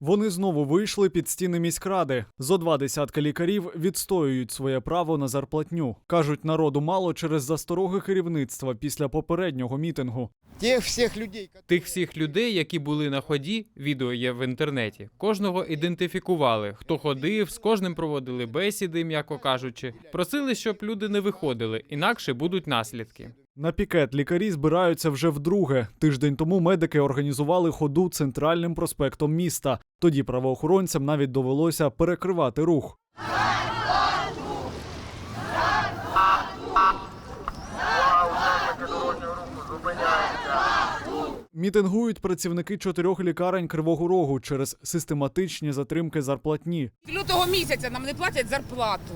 Вони знову вийшли під стіни міськради. Зо два десятка лікарів відстоюють своє право на зарплатню. кажуть, народу мало через застороги керівництва після попереднього мітингу. Тех всех людей. Тих всіх людей, які були на ході, відео є в інтернеті. Кожного ідентифікували, хто ходив, з кожним проводили бесіди, м'яко кажучи. Просили, щоб люди не виходили, інакше будуть наслідки. На пікет лікарі збираються вже вдруге. Тиждень тому медики організували ходу центральним проспектом міста. Тоді правоохоронцям навіть довелося перекривати рух. Мітингують працівники чотирьох лікарень Кривого Рогу через систематичні затримки зарплатні. Лютого місяця нам не платять зарплату.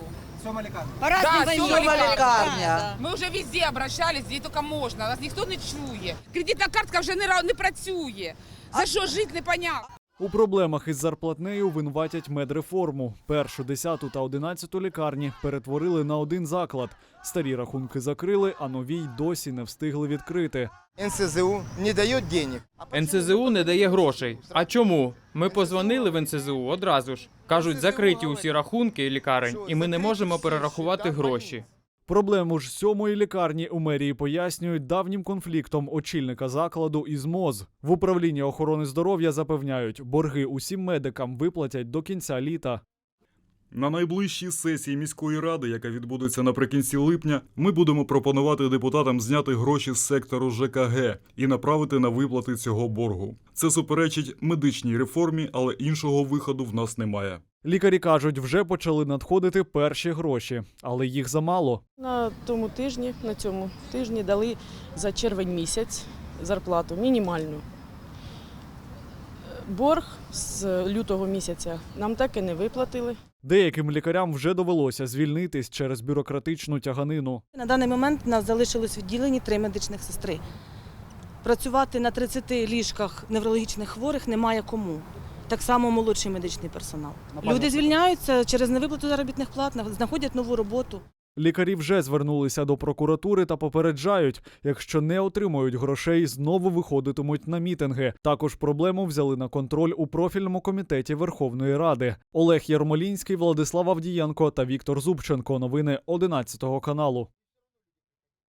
Разные Да, войны. сёма лікарня. лікарня. Ми вже везде обращались, де тільки можна. Нас ніхто не чує. Кредитна картка вже не, ра- не працює. За що жити, непонятно. У проблемах із зарплатнею винуватять медреформу. Першу, десяту та одинадцяту лікарні перетворили на один заклад. Старі рахунки закрили, а нові й досі не встигли відкрити. НСЗУ не дает денег. НСЗУ не дає грошей. А чому? Ми позвонили в НСЗУ одразу ж. Кажуть, закриті усі рахунки лікарень, і ми не можемо перерахувати гроші. Проблему ж сьомої лікарні у мерії пояснюють давнім конфліктом очільника закладу із МОЗ. В управлінні охорони здоров'я запевняють, борги усім медикам виплатять до кінця літа. На найближчій сесії міської ради, яка відбудеться наприкінці липня, ми будемо пропонувати депутатам зняти гроші з сектору ЖКГ і направити на виплати цього боргу. Це суперечить медичній реформі, але іншого виходу в нас немає. Лікарі кажуть, вже почали надходити перші гроші, але їх замало. На тому тижні, на цьому тижні дали за червень місяць зарплату мінімальну. Борг з лютого місяця нам так і не виплатили. Деяким лікарям вже довелося звільнитись через бюрократичну тяганину. На даний момент у нас залишилось відділені три медичних сестри. Працювати на 30 ліжках неврологічних хворих немає кому. Так само молодший медичний персонал. Люди звільняються через невиплату заробітних плат, знаходять нову роботу. Лікарі вже звернулися до прокуратури та попереджають, якщо не отримують грошей, знову виходитимуть на мітинги. Також проблему взяли на контроль у профільному комітеті Верховної Ради. Олег Ярмолінський, Владислав Авдієнко та Віктор Зубченко. Новини 11 каналу.